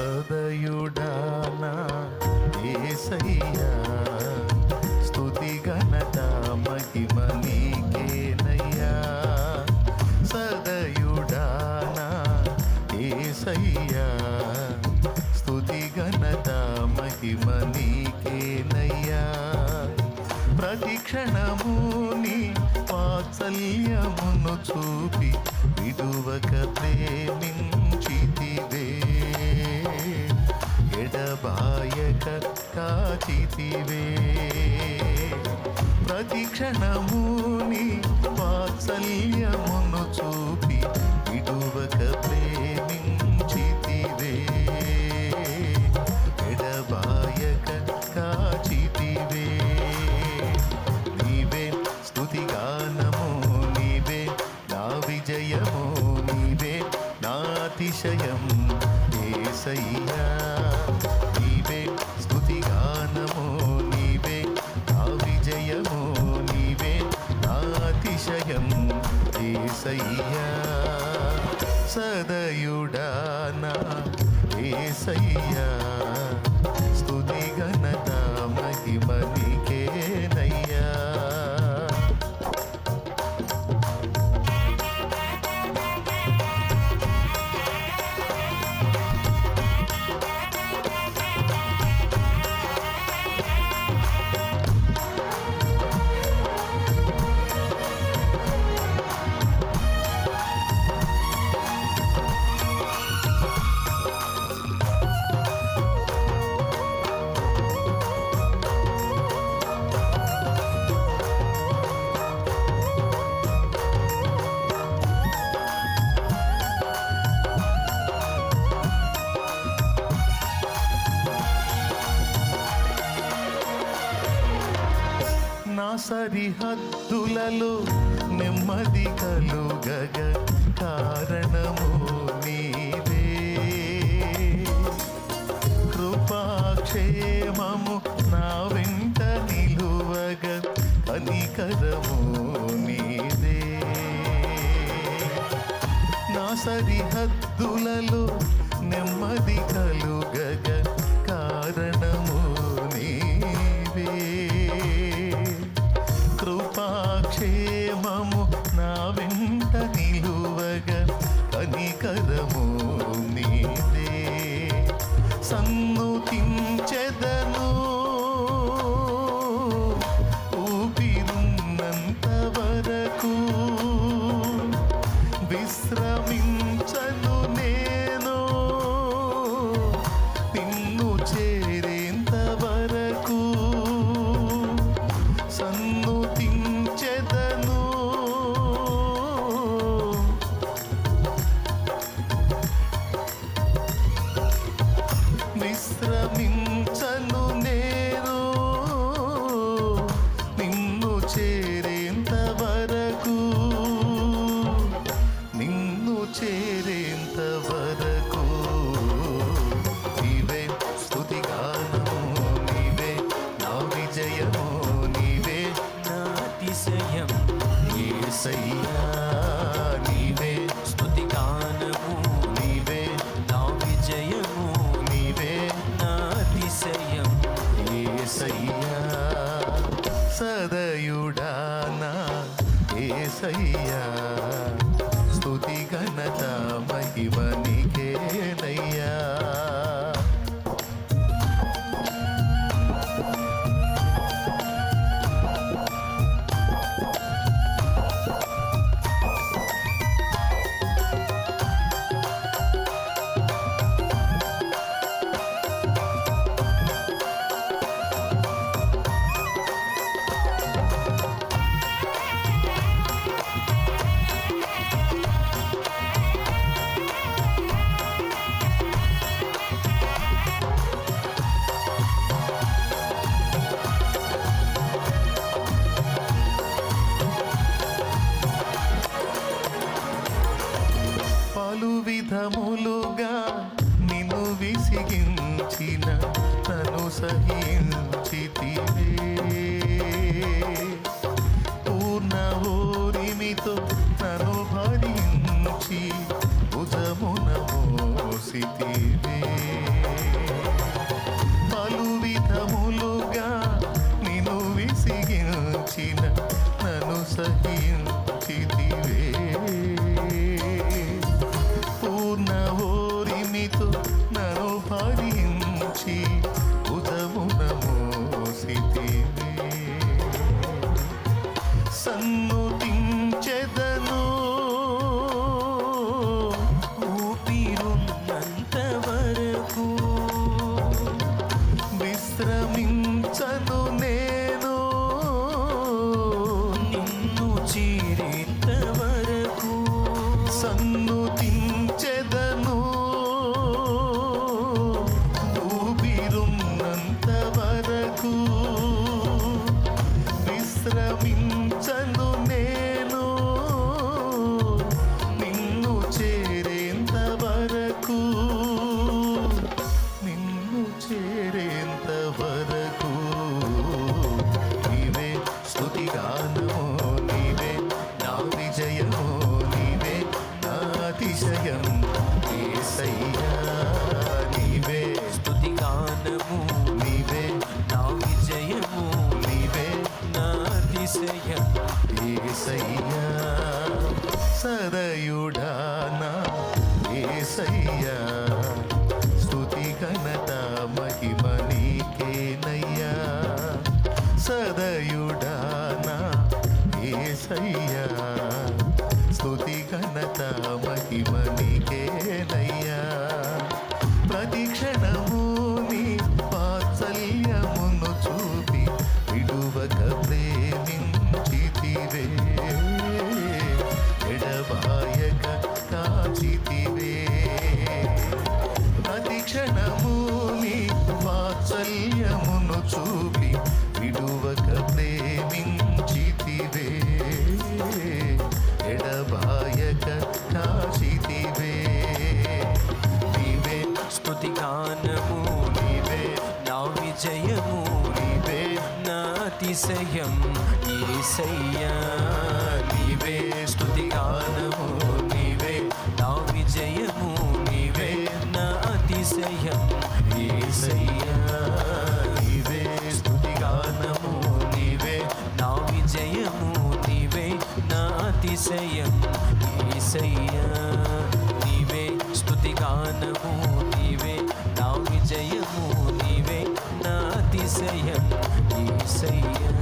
సదయుడాన ఏసయ్యా స్థుతి ఘనత మహిమలీకేనయ్యా సదయుడాన ఏసయ్యా స్థుతి ఘనత మహిమలీకేనయ్యా ప్రతిక్షణముని వాత్సల్యమును చూపి విడువక ప్రేమిన్ ಬಾಯಕ ಕಾಚಿತಿವೆ ಪ್ರತಿಕ್ಷಣಮೂನಿ ವಾತ್ಸಲ್ಯಮುನು ಚೂಪ సదయుడానా ఏసయ్యా. సరిహద్దులలో నెమ్మది కలుగగ కారణము నీవే. కృపాక్షేమము నా వెంట నిలువగ అనికరము నీవే. నా సరిహద్దులలో నెమ్మది కలుగగ సదయుడానా ఏసయ్యా స్తుతి ఘనత మహిమను. విసిగించిన నన్ను సహించితివే. పూర్ణ ఓరిమితో నన్ను భరించి ఉదమున మోసితివే. సన్నుతించెదను mm -hmm. ఏసయ్యా సదయుడానా ఏసయ్యా స్తుతి ఘనత మహిమ నీకేనయ్యా. సదయుడానా ఏసయ్యా స్తుతి ఘనత మహిమ నీకేనయ్యా. చూపి విడువక ప్రేమించితివే. ఎడబాయక కాచితివే నీవే స్తుతి గానము నీవే నా విజయము నీవే నా అతిశయం యేసయ్యా నీవే స్తుతి గానము నీవే నా విజయము నీవే నా అతిశయం ఈసయ్యా నీవే స్థుతిగానము నీవే నా విజయము నీవే నా అతిశయం ఈసయ్యా